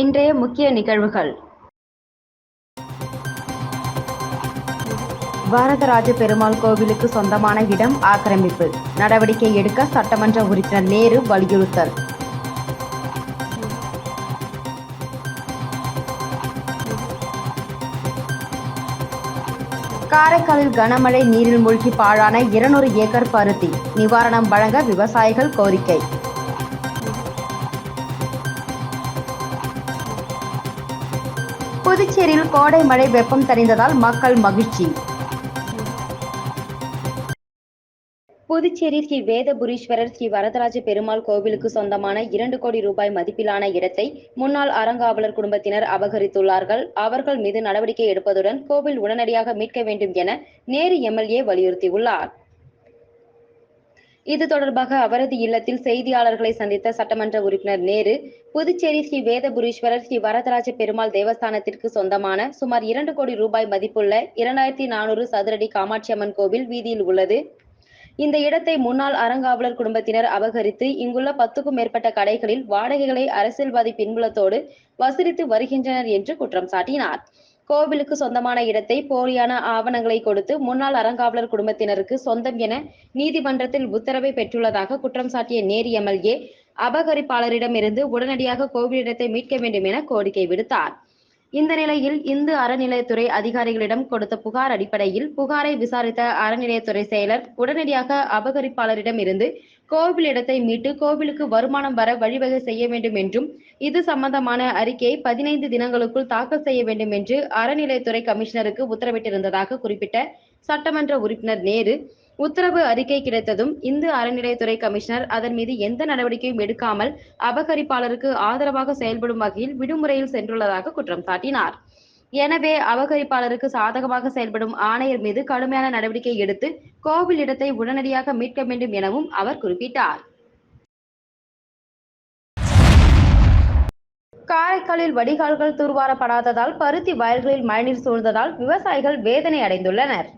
இன்றைய முக்கிய நிகழ்வுகள். பாரதராஜ பெருமாள் கோவிலுக்கு சொந்தமான இடம் ஆக்கிரமிப்பு. நடவடிக்கை எடுக்க சட்டமன்ற உறுப்பினர் நேரு வலியுறுத்தல். காரைக்காலில் கனமழை நீரில் மூழ்கி பாழான இருநூறு ஏக்கர் பருத்தி. நிவாரணம் வழங்க விவசாயிகள் கோரிக்கை. கோடை மழை வெப்பம் தணிந்ததால் மக்கள் மகிழ்ச்சி. புதுச்சேரி ஸ்ரீ வேதபுரீஸ்வரர் ஸ்ரீ வரதராஜ பெருமாள் கோவிலுக்கு சொந்தமான இரண்டு கோடி ரூபாய் மதிப்பிலான இடத்தை முன்னாள் அறங்காவலர் குடும்பத்தினர் அபகரித்துள்ளார்கள். அவர்கள் மீது நடவடிக்கை எடுப்பதுடன் கோவில் உடனடியாக மீட்க வேண்டும் என நேரு எம்எல்ஏ வலியுறுத்தியுள்ளார். இது தொடர்பாக அவரது இல்லத்தில் செய்தியாளர்களை சந்தித்த சட்டமன்ற உறுப்பினர் நேரு புதுச்சேரி ஸ்ரீ வேதபுரீஸ்வரர் ஸ்ரீ வரதராஜ பெருமாள் தேவஸ்தானத்திற்கு சொந்தமான சுமார் இரண்டு கோடி ரூபாய் மதிப்புள்ள இரண்டாயிரத்தி நானூறு சதுரடி காமாட்சி அம்மன் கோவில் வீதியில் உள்ளது. இந்த இடத்தை முன்னாள் அறங்காவலர் குடும்பத்தினர் அபகரித்து இங்குள்ள பத்துக்கும் மேற்பட்ட கடைகளில் வாடகைகளை அரசியல்வாதி பின்புலத்தோடு வசூலித்து வருகின்றனர் என்று குற்றம் சாட்டினார். கோவிலுக்கு சொந்தமான இடத்தை போலியான ஆவணங்களை கொடுத்து முன்னாள் அறங்காவலர் குடும்பத்தினருக்கு சொந்தம் என நீதிமன்றத்தில் உத்தரவை பெற்றுள்ளதாக குற்றம் சாட்டிய நேரு எம்எல்ஏ அபகரிப்பாளரிடமிருந்து உடனடியாக கோவில் இடத்தை மீட்க வேண்டும் என கோரிக்கை விடுத்தார். இந்த நிலையில் இந்து அறநிலையத்துறை அதிகாரிகளிடம் கொடுத்த புகார் அடிப்படையில் புகாரை விசாரித்த அறநிலையத்துறை செயலர் உடனடியாக அபகரிப்பாளரிடம் இருந்து கோவில் இடத்தை மீட்டு கோவிலுக்கு வருமானம் வர வழிவகை செய்ய வேண்டும் என்றும் இது சம்பந்தமான அறிக்கையை பதினைந்து தினங்களுக்குள் தாக்கல் செய்ய வேண்டும் என்று அறநிலையத்துறை கமிஷனருக்கு உத்தரவிட்டிருந்ததாக குறிப்பிட்ட சட்டமன்ற உறுப்பினர் நேரு உத்தரவு அறிக்கை கிடைத்ததும் இந்து அறநிலையத்துறை கமிஷனர் அதன் மீது எந்த நடவடிக்கையும் எடுக்காமல் அபகரிப்பாளருக்கு ஆதரவாக செயல்படும் வகையில் விடுமுறையில் சென்றுள்ளதாக குற்றம் சாட்டினார். எனவே அபகரிப்பாளருக்கு சாதகமாக செயல்படும் ஆணையர் மீது கடுமையான நடவடிக்கை எடுத்து கோவில் இடத்தை உடனடியாக மீட்க வேண்டும் எனவும் அவர் குறிப்பிட்டார். காரைக்காலில் வடிகால்கள் தூர்வாரப்படாததால் பருத்தி வயல்களில் மழைநீர் சூழ்ந்ததால் விவசாயிகள் வேதனை அடைந்துள்ளனர்.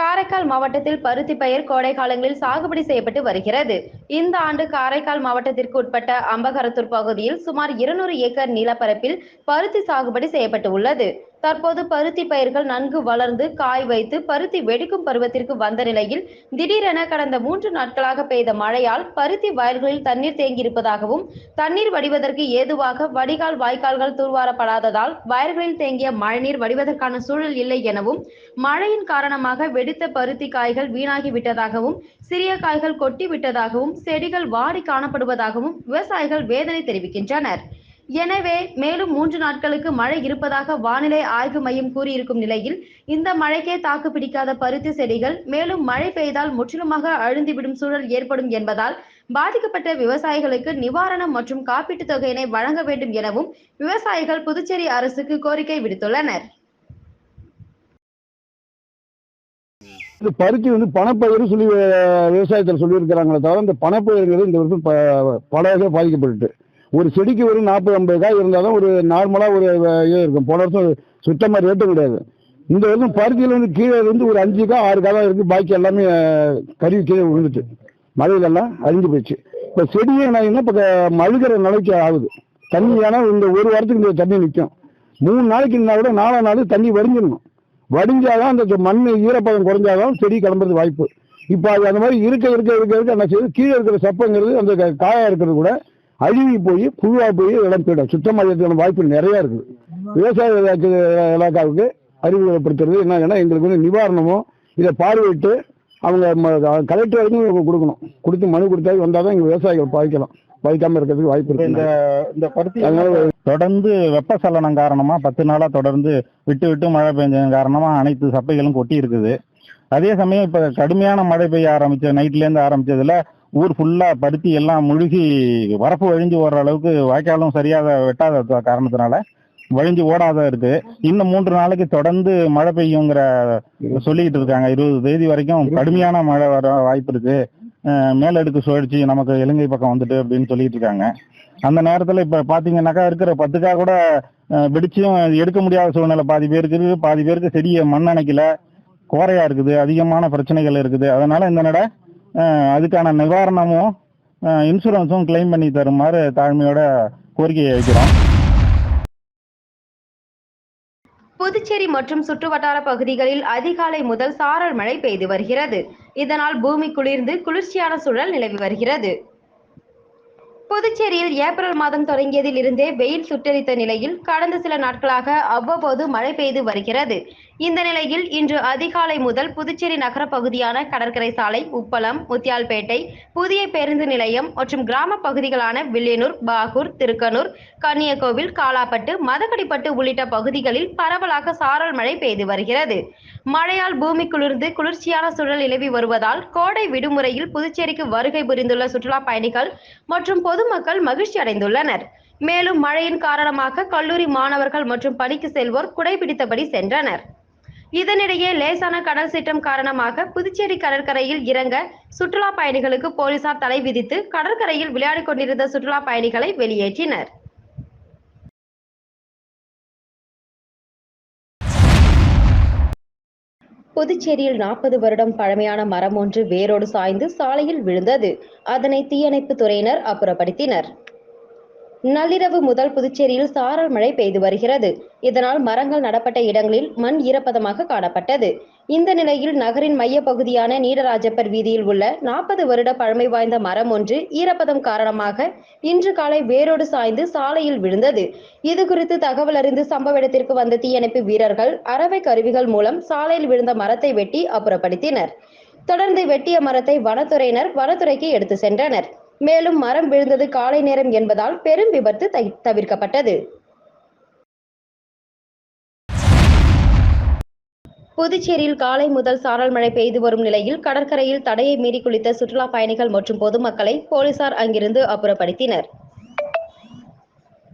காரைக்கால் மாவட்டத்தில் பருத்தி பயிர் கோடை காலங்களில் சாகுபடி செய்யப்பட்டு வருகிறது. இந்த ஆண்டு காரைக்கால் மாவட்டத்திற்கு உட்பட்ட அம்பகரத்தூர் பகுதியில் சுமார் இருநூறு ஏக்கர் நிலப்பரப்பில் பருத்தி சாகுபடி செய்யப்பட்டு உள்ளது. தற்போது பருத்தி பயிர்கள் நன்கு வளர்ந்து காய் வைத்து பருத்தி வெடிக்கும் பருவத்திற்கு வந்த நிலையில் திடீரென கடந்த மூன்று நாட்களாக பெய்த மழையால் பருத்தி வயல்களில் தண்ணீர் தேங்கியிருப்பதாகவும் தண்ணீர் வடிவதற்கு ஏதுவாக வடிகால் வாய்க்கால்கள் தூர்வாரப்படாததால் வயல்களில் தேங்கிய மழைநீர் வடிவதற்கான சூழல் இல்லை எனவும் மழையின் காரணமாக வெடித்த பருத்தி காய்கள் வீணாகிவிட்டதாகவும் சிறிய காய்கள் கொட்டி விட்டதாகவும் செடிகள் வாடி காணப்படுவதாகவும் விவசாயிகள் வேதனை தெரிவிக்கின்றனர். எனவே மேலும் மூன்று நாட்களுக்கு மழை இருப்பதாக வானிலை ஆய்வு மையம் கூறியிருக்கும் நிலையில் இந்த மழைக்கே தாக்கு பிடிக்காத பருத்தி செடிகள் மேலும் மழை பெய்தால் முற்றிலுமாக அழுந்திவிடும் சூழல் ஏற்படும் என்பதால் பாதிக்கப்பட்ட விவசாயிகளுக்கு நிவாரணம் மற்றும் காப்பீட்டுத் தொகையினை வழங்க வேண்டும் எனவும் விவசாயிகள் புதுச்சேரி அரசுக்கு கோரிக்கை விடுத்துள்ளனர். இந்த பருத்தி வந்து பணப்பயிர் சொல்லி விவசாயத்தில் சொல்லியிருக்கிறாங்களே தவிர இந்த பணப்பயிர்கள் இந்த வருஷம் பல வகையாக பாதிக்கப்பட்டு ஒரு செடிக்கு ஒரு நாற்பது ஐம்பது காய் இருந்தால் தான் ஒரு நார்மலாக ஒரு இது இருக்கும். போன வருஷம் சுத்தமாக ரேட்டும் கிடையாது. இந்த வருஷம் பருத்தியில் வந்து கீழே இருந்து ஒரு அஞ்சு காய் ஆறு காய் தான் இருக்குது பாக்கி எல்லாமே கருவி கீழே விழுந்துட்டு. மழையிலெல்லாம் அழிஞ்சு போச்சு இப்போ செடியே என்ன இப்போ மழுகிற நிலைக்கு ஆகுது. தண்ணி ஏன்னா இந்த ஒரு வாரத்துக்கு இந்த தண்ணி நிற்கும் மூணு நாளைக்கு இருந்தால் கூட நாலாம் நாள் தண்ணி வடிஞ்சிடணும். வடிஞ்சாதான் அந்த மண் ஈரப்பதம் குறைஞ்சாதான் செடி கிளம்புறது வாய்ப்பு. இப்போ அது அந்த மாதிரி இருக்க இருக்க இருக்க இருக்க என்ன செய்யுது கீழே இருக்கிற சப்பங்கிறது அந்த காயாக இருக்கிறது கூட அழுகி போய் புழுவா போய் இடம் போயிடும் சுத்தமாக வாய்ப்பு நிறைய இருக்குது விவசாய இலாக்கு- இலாக்காவுக்கு அறிமுகப்படுத்துறது என்ன எங்களுக்கு வந்து நிவாரணமோ இதை பார்வையிட்டு அவங்க கலெக்டர் வரைக்கும் கொடுக்கணும். கொடுத்து மனு கொடுத்தா வந்தால் தான் எங்கள் விவசாயிகள் பாதிக்கலாம். பாதிக்காமல் இருக்கிறதுக்கு வாய்ப்பு இப்ப இந்த இருக்கு இந்த பருத்தி தொடர்ந்து வெப்பசலனம் காரணமா பத்து நாளா தொடர்ந்து விட்டு விட்டு மழை பெஞ்சதன் காரணமா அனைத்து சப்பைகளும் கொட்டி இருக்குது. அதே சமயம் இப்ப கடுமையான மழை பெய்ய ஆரம்பிச்ச நைட்ல இருந்து ஆரம்பிச்சதுல ஊர் ஃபுல்லா பருத்தி எல்லாம் முழுகி வரப்பு வழிஞ்சு ஓடுற அளவுக்கு வாய்க்காலும் சரியாக வெட்டாத காரணத்தினால வழிஞ்சு ஓடாத இருக்கு. இன்னும் மூன்று நாளைக்கு தொடர்ந்து மழை பெய்யுங்கிற சொல்லிக்கிட்டு இருக்காங்க. இருபது தேதி வரைக்கும் கடுமையான மழை வர வாய்ப்பு இருக்கு. மேலடுக்கு சுழற்சி நமக்கு இலங்கை பக்கம் வந்துட்டு அப்படின்னு சொல்லிட்டு இருக்காங்க. அந்த நேரத்துல இப்ப பாத்தீங்கன்னாக்கா இருக்கிற பத்துக்கா கூட வெடிச்சும் எடுக்க முடியாத சூழ்நிலை. பாதி பேருக்கு பாதி பேருக்கு செடியை மண் அணைக்கல. கோரையா இருக்குது அதிகமான பிரச்சனைகள் இருக்குது. அதனால இந்த நட அதுக்கான நிவாரணமும் இன்சூரன்ஸும் கிளைம் பண்ணி தருமாறு தாழ்மையோட கோரிக்கையை வைக்கிறோம். புதுச்சேரி மற்றும் சுற்றுவட்டார பகுதிகளில் அதிகாலை முதல் சாரல் மழை பெய்து வருகிறது. இதனால் பூமி குளிர்ந்து குளிர்ச்சியான சூழல் நிலவி வருகிறது. புதுச்சேரியில் ஏப்ரல் மாதம் தொடங்கியதில் இருந்தே வெயில் சுட்டரித்த நிலையில் கடந்த சில நாட்களாக அவ்வப்போது மழை பெய்து வருகிறது. இந்த நிலையில் இன்று அதிகாலை முதல் புதுச்சேரி நகர பகுதியான கடற்கரை சாலை உப்பளம் முத்தியால்பேட்டை புதிய பேருந்து நிலையம் மற்றும் கிராம பகுதிகளான வில்லியனூர் பாகூர் திருக்கனூர் கன்னியகோவில் காலாப்பட்டு மதகடிப்பட்டு உள்ளிட்ட பகுதிகளில் பரவலாக சாரல் மழை பெய்து வருகிறது. மழையால் பூமி குளிர்ந்து குளிர்ச்சியான சூழல் நிலவி வருவதால் கோடை விடுமுறையில் புதுச்சேரிக்கு வருகை புரிந்துள்ள சுற்றுலா பயணிகள் மற்றும் பொதுமக்கள் மகிழ்ச்சி அடைந்துள்ளனர். மேலும் மழையின் காரணமாக கல்லூரி மாணவர்கள் மற்றும் பணிக்கு செல்வோர் குடைபிடித்தபடி சென்றனர். இதனிடையே லேசான கடல் சீற்றம் காரணமாக புதுச்சேரி கடற்கரையில் இறங்க சுற்றுலா பயணிகளுக்கு போலீசார் தடை விதித்து கடற்கரையில் விளையாடிக் கொண்டிருந்த சுற்றுலா பயணிகளை வெளியேற்றினர். புதுச்சேரியில் நாற்பது வருடம் பழமையான மரம் ஒன்று வேரோடு சாய்ந்து சாலையில் விழுந்தது. அதனை தீயணைப்பு துறையினர் அப்புறப்படுத்தினர். நள்ளிரவு முதல் புதுச்சேரியில் சாரல் மழை பெய்து வருகிறது. இதனால் மரங்கள் நடப்பட்ட இடங்களில் மண் ஈரப்பதமாக காணப்பட்டது. இந்த நிலையில் நகரின் மைய பகுதியான நீடராஜப்பர் வீதியில் உள்ள நாற்பது வருட பழமை வாய்ந்த மரம் ஒன்று ஈரப்பதம் காரணமாக இன்று காலை வேரோடு சாய்ந்து சாலையில் விழுந்தது. இது குறித்து தகவல் அறிந்து சம்பவ இடத்திற்கு வந்த தீயணைப்பு வீரர்கள் அறவை கருவிகள் மூலம் சாலையில் விழுந்த மரத்தை வெட்டி அப்புறப்படுத்தினர். தொடர்ந்து வெட்டிய மரத்தை வனத்துறையினர் வனத்துறைக்கு எடுத்து சென்றனர். மேலும் மரம் விழுந்தது காலை நேரம் என்பதால் பெரும் விபத்து தவிர்க்கப்பட்டது. புதுச்சேரியில் காலை முதல் சாரல் மழை பெய்து வரும் நிலையில் கடற்கரையில் தடையை மீறி குளித்த சுற்றுலா பயணிகள் மற்றும் பொதுமக்களை போலீசார் அங்கிருந்து அப்புறப்படுத்தினர்.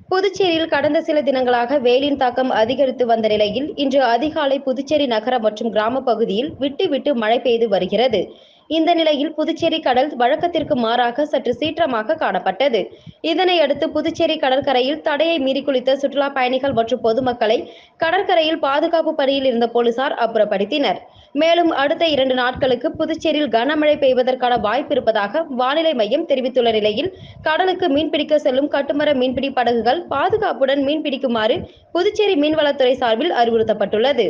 புதுச்சேரியில் கடந்த சில தினங்களாக வெயிலின் தாக்கம் அதிகரித்து வந்த நிலையில் இன்று அதிகாலை புதுச்சேரி நகர மற்றும் கிராம பகுதியில் விட்டு விட்டு மழை பெய்து வருகிறது. இந்த நிலையில் புதுச்சேரி கடல் வழக்கத்திற்கு மாறாக சற்று சீற்றமாக காணப்பட்டது. இதனையடுத்து புதுச்சேரி கடற்கரையில் தடையை மீறி குளித்த சுற்றுலா பயணிகள் மற்றும் பொதுமக்களை கடற்கரையில் பாதுகாப்பு பணியில் இருந்த போலீசார் அப்புறப்படுத்தினர். மேலும் அடுத்த இரண்டு நாட்களுக்கு புதுச்சேரியில் கனமழை பெய்வதற்கான வாய்ப்பு இருப்பதாக வானிலை மையம் தெரிவித்துள்ள நிலையில் கடலுக்கு மீன்பிடிக்க செல்லும் கட்டுமர மீன்பிடி படகுகள் பாதுகாப்புடன் மீன்பிடிக்குமாறு புதுச்சேரி மீன்வளத்துறை சார்பில் அறிவுறுத்தப்பட்டுள்ளது.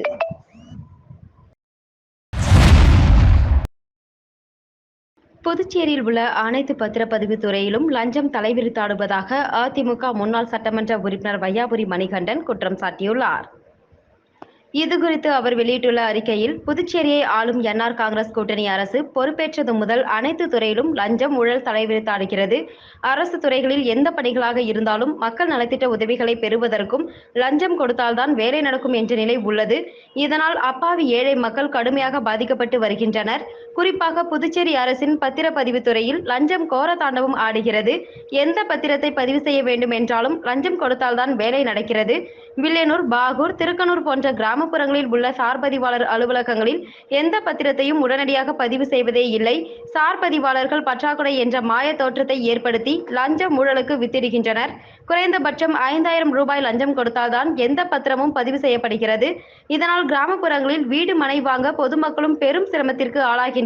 புதுச்சேரியில் உள்ள அனைத்து பத்திரப்பதிவு துறையிலும் லஞ்சம் தலைவிரித்தாடுவதாக அதிமுக முன்னாள் சட்டமன்ற உறுப்பினர் வையாபுரி மணிகண்டன் குற்றம் சாட்டியுள்ளார். இதுகுறித்து அவர் வெளியிட்டுள்ள அறிக்கையில் புதுச்சேரியை ஆளும் என்ஆர் காங்கிரஸ் கூட்டணி அரசு பொறுப்பேற்றது முதல் அனைத்து துறையிலும் லஞ்சம் ஊழல் தலைவிரித்தாடுகிறது அரசு துறைகளில் எந்த பணிகளாக இருந்தாலும் மக்கள் நலத்திட்ட உதவிகளை பெறுவதற்கும் லஞ்சம் கொடுத்தால்தான் வேலை நடக்கும் என்ற நிலை உள்ளது. இதனால் அப்பாவி ஏழை மக்கள் கடுமையாக பாதிக்கப்பட்டு வருகின்றனர். குறிப்பாக புதுச்சேரி அரசின் பத்திரப்பதிவு துறையில் லஞ்சம் கோர தாண்டவம் ஆடுகிறது. எந்த பத்திரத்தை பதிவு செய்ய வேண்டும் என்றாலும் லஞ்சம் கொடுத்தால்தான் வேலை நடக்கிறது. வில்லியனூர் பாகூர் திருக்கனூர் போன்ற கிராமப்புறங்களில் உள்ள சார் பதிவாளர் அலுவலகங்களில் எந்த பத்திரத்தையும் உடனடியாக பதிவு செய்வதே இல்லை. சார் பதிவாளர்கள் பற்றாக்குறை என்ற மாய தோற்றத்தை ஏற்படுத்தி லஞ்சம் ஊழலுக்கு வித்திடுகின்றனர். குறைந்தபட்சம் ஐந்தாயிரம் ரூபாய் லஞ்சம் கொடுத்தால்தான் எந்த பத்திரமும் பதிவு செய்யப்படுகிறது. இதனால் கிராமப்புறங்களில் வீடு மனை வாங்க பொதுமக்களும் பெரும் சிரமத்திற்கு ஆளாகின்றனர்.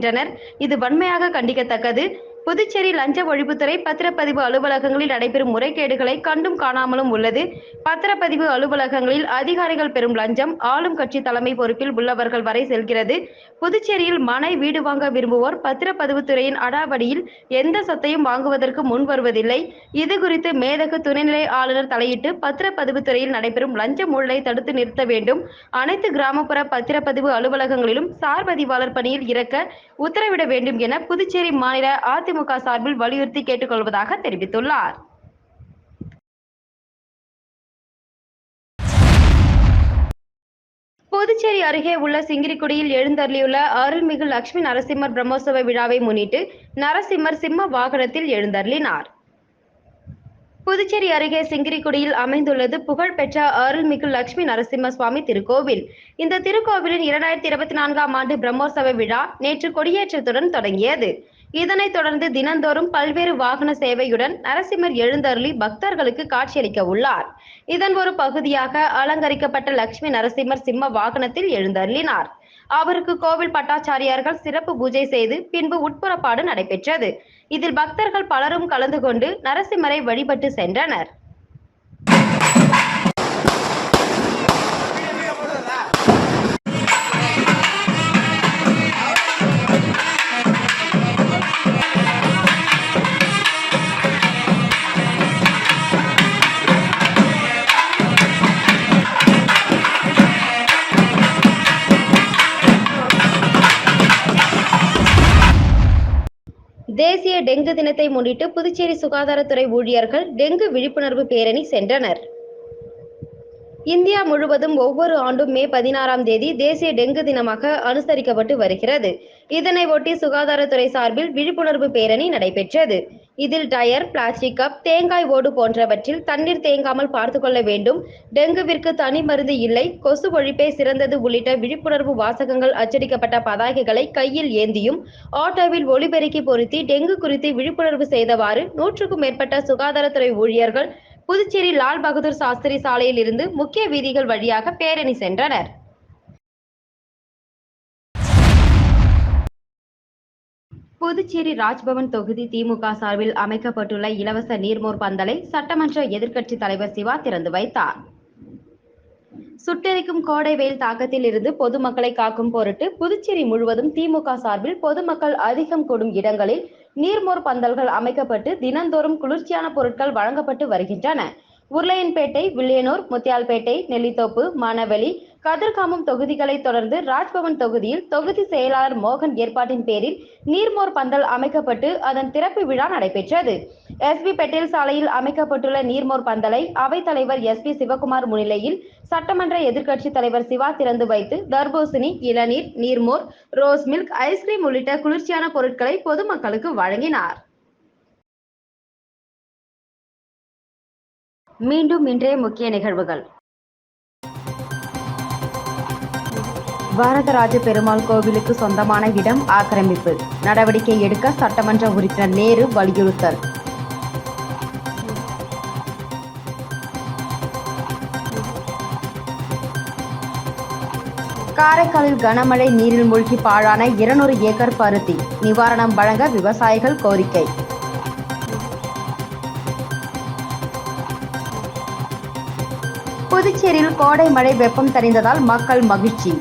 இது வன்மையாக கண்டிக்கத்தக்கது. புதுச்சேரி லஞ்ச ஒழிப்புத்துறை பத்திரப்பதிவு அலுவலகங்களில் நடைபெறும் முறைகேடுகளை கண்டும் காணாமலும் உள்ளது. பத்திரப்பதிவு அலுவலகங்களில் அதிகாரிகள் பெறும் லஞ்சம் ஆளும் கட்சி தலைமை பொறுப்பில் உள்ளவர்கள் வரை செல்கிறது. புதுச்சேரியில் மனை வீடு வாங்க விரும்புவோர் பத்திரப்பதிவு துறையின் அடாவடியில் எந்த சொத்தையும் வாங்குவதற்கு முன் வருவதில்லை. இது குறித்து மேதகு துணைநிலை ஆளுநர் தலையிட்டு பத்திரப்பதிவு துறையில் நடைபெறும் லஞ்ச ஊழலை தடுத்து நிறுத்த வேண்டும். அனைத்து கிராமப்புற பத்திரப்பதிவு அலுவலகங்களிலும் சார் பதிவாளர் பணியில் இறக்க உத்தரவிட வேண்டும் என புதுச்சேரி மாநில அதிமுக சார்பில் வலியுறுத்தி கேட்டுக்கொள்வதாக தெரிவித்துள்ளார். புதுச்சேரி அருகே உள்ள சிங்கிரிக்குடியில் எழுந்தருளியுள்ள அருள்மிகு லட்சுமி நரசிம்மர் பிரம்மோற்சவ விழாவை முன்னிட்டு நரசிம்மர் சிம்ம வாகனத்தில் எழுந்தருளினார். புதுச்சேரி அருகே சிங்கிரிக்குடியில் அமைந்துள்ளது புகழ்பெற்ற அருள்மிகு லட்சுமி நரசிம்ம சுவாமி திருக்கோவில். இந்த திருக்கோவிலின் இரண்டாயிரத்தி இருபத்தி நான்காம் ஆண்டு பிரம்மோற்சவ விழா நேற்று கொடியேற்றத்துடன் தொடங்கியது. இதனைத் தொடர்ந்து தினந்தோறும் பல்வேறு வாகன சேவையுடன் நரசிம்மர் எழுந்தருளி பக்தர்களுக்கு காட்சியளிக்க உள்ளார். இதன் ஒரு பகுதியாக அலங்கரிக்கப்பட்ட லட்சுமி நரசிம்மர் சிம்ம வாகனத்தில் எழுந்தருளினார். அவருக்கு கோவில் பட்டாச்சாரியார்கள் சிறப்பு பூஜை செய்து பின்பு உட்புறப்பாடு நடைபெற்றது. இதில் பக்தர்கள் பலரும் கலந்து கொண்டு நரசிம்மரை வழிபட்டு சென்றனர். முன்னிட்டு புதுச்சேரி சுகாதாரத்துறை ஊழியர்கள் டெங்கு விழிப்புணர்வு பேரணி சென்றனர். இந்தியா முழுவதும் ஒவ்வொரு ஆண்டும் மே பதினாறாம் தேதி தேசிய டெங்கு தினமாக அனுசரிக்கப்பட்டு வருகிறது. இதனை ஒட்டி சுகாதாரத்துறை சார்பில் விழிப்புணர்வு பேரணி நடைபெற்றது. இதில் டயர் பிளாஸ்டிக் கப் தேங்காய் ஓடு போன்றவற்றில் தண்ணீர் தேங்காமல் பார்த்துக்கொள்ள வேண்டும். டெங்குவிற்கு தனி மருந்து இல்லை. கொசு ஒழிப்பே சிறந்தது உள்ளிட்ட விழிப்புணர்வு வாசகங்கள் அச்சடிக்கப்பட்ட பதாகைகளை கையில் ஏந்தியும் ஆட்டோவில் ஒளிபெருக்கி பொருத்தி டெங்கு குறித்து விழிப்புணர்வு செய்தவாறு நூற்றுக்கும் மேற்பட்ட சுகாதாரத்துறை ஊழியர்கள் புதுச்சேரி லால் பகதூர் சாஸ்திரி சாலையில் இருந்து முக்கிய வீதிகள் வழியாக பேரணி சென்றனர். புதுச்சேரி ராஜ்பவன் தொகுதி திமுக சார்பில் அமைக்கப்பட்டுள்ள இலவச நீர்மோர் பந்தலை சட்டமன்ற எதிர்க்கட்சி தலைவர் சிவா திறந்து வைத்தார். சுட்டெரிக்கும் கோடை வெயில் தாக்கத்தில் இருந்து பொதுமக்களை காக்கும் பொருட்டு புதுச்சேரி முழுவதும் திமுக சார்பில் பொதுமக்கள் அதிகம் கூடும் இடங்களில் நீர்மோர் பந்தல்கள் அமைக்கப்பட்டு தினந்தோறும் குளிர்ச்சியான பொருட்கள் வழங்கப்பட்டு வருகின்றன. உருளையன்பேட்டை வில்லியனூர் முத்தியால்பேட்டை நெல்லித்தோப்பு மானவெளி கதிர்காமம் தொகுதிகளை தொடர்ந்து ராஜ்பவன் தொகுதியில் தொகுதி செயலாளர் மோகன் ஏற்பாட்டின் பேரில் நீர்மோர் பந்தல் அமைக்கப்பட்டு அதன் திறப்பு விழா நடைபெற்றது. எஸ்பி பெட்டேல் சாலையில் அமைக்கப்பட்டுள்ள நீர்மோர் பந்தலை அவைத்தலைவர் எஸ் பி சிவகுமார் முன்னிலையில் சட்டமன்ற எதிர்க்கட்சித் தலைவர் சிவா திறந்து வைத்து தர்பூசணி இளநீர் நீர்மோர் ரோஸ் மில்க் ஐஸ்கிரீம் உள்ளிட்ட குளிர்ச்சியான பொருட்களை பொதுமக்களுக்கு வழங்கினார். மீண்டும் இன்றைய முக்கிய நிகழ்வுகள். வரதராஜ பெருமாள் கோவிலுக்கு சொந்தமான இடம் ஆக்கிரமிப்பு. நடவடிக்கை எடுக்க சட்டமன்ற உறுப்பினர் நேரு வலியுறுத்தல். காரைக்காலில் கனமழை நீரில் மூழ்கி பாழான இருநூறு ஏக்கர் பருத்தி. நிவாரணம் வழங்க விவசாயிகள் கோரிக்கை. புதுச்சேரியில் கோடை மழை வெப்பம் தணிந்ததால் மக்கள் மகிழ்ச்சி.